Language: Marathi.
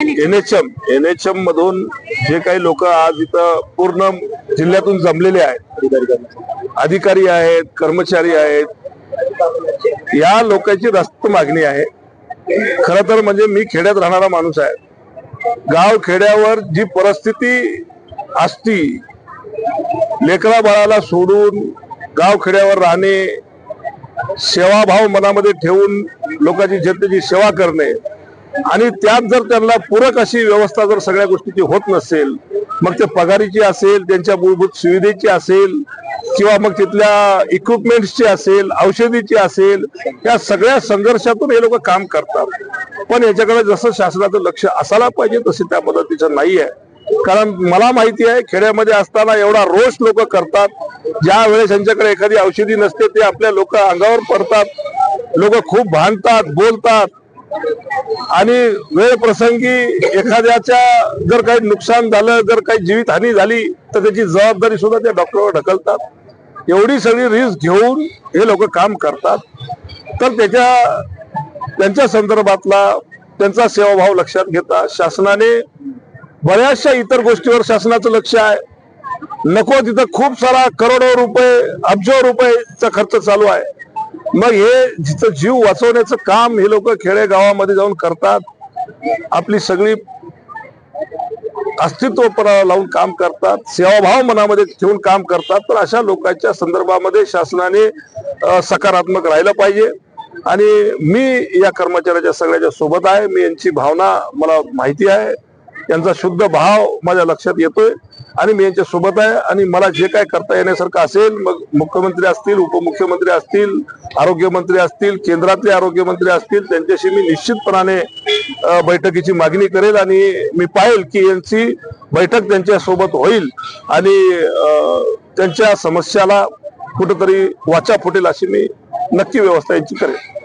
N H M N H M मधून जे काही लोक आज इथं पूर्ण जिल्ह्यातून जमलेले आहेत. अधिकारी आहेत कर्मचारी आहेत. या लोकांची रस्त मागणी आहे. खर तर म्हणजे मी खेड्यात राहणारा माणूस आहे. गाव खेड्यावर जी परिस्थिती असती लेकरा बाळाला सोडून गाव खेड्यावर राहणे सेवाभाव मनामध्ये ठेवून लोकांची जनतेची सेवा करणे आणि त्यात जर त्यांना पूरक अशी व्यवस्था जर सगळ्या गोष्टीची होत नसेल मग ते पगारीची असेल त्यांच्या मूलभूत सुविधेची असेल किंवा मग तिथल्या इक्विपमेंटची असेल औषधीची असेल या सगळ्या संघर्षातून हे लोक काम करतात. पण याच्याकडे जसं शासनाचं लक्ष असायला पाहिजे तसे त्या पद्धतीचं नाही आहे कारण मला माहिती आहे खेड्यामध्ये असताना एवढा रोष लोक करतात. ज्या वेळेस यांच्याकडे एखादी औषधी नसते ते आपल्या लोक अंगावर पडतात. लोक खूप भांडतात बोलतात. आणि वेळ प्रसंगी एखाद्याच्या जर काही नुकसान झालं जर काही जीवितहानी झाली तर त्याची जबाबदारी सुद्धा त्या डॉक्टरवर ढकलतात. एवढी सगळी रिस्क घेऊन हे लोक काम करतात. तर त्याच्या त्यांच्या संदर्भातला त्यांचा सेवाभाव लक्षात घेता शासनाने बऱ्याचशा इतर गोष्टीवर शासनाचं लक्ष आहे. नको तिथं खूप सारा करोडो रुपये अब्जो रुपयेचा खर्च चालू आहे. मग हे जिथं जीव वाचवण्याचं काम हे लोक खेडेगावामध्ये जाऊन करतात. आपली सगळी अस्तित्व लावून काम करतात. सेवाभाव मनामध्ये ठेवून काम करतात. तर अशा लोकांच्या संदर्भामध्ये शासनाने सकारात्मक राहिलं पाहिजे. आणि मी या कर्मचाऱ्याच्या सगळ्याच्या सोबत आहे. मी यांची भावना मला माहिती आहे. यांचा शुद्ध भाव माझ्या लक्षात येतोय. आणि मी यांच्या सोबत आहे आणि मला जे काय करता येण्यासारखं असेल मग मुख्यमंत्री असतील उपमुख्यमंत्री असतील आरोग्यमंत्री असतील केंद्रातले आरोग्यमंत्री असतील त्यांच्याशी मी निश्चितपणाने बैठकीची मागणी करेल आणि मी पाहिल की यांची बैठक त्यांच्यासोबत होईल आणि त्यांच्या समस्याला कुठंतरी वाचा फुटेल अशी मी नक्की व्यवस्था यांची करेल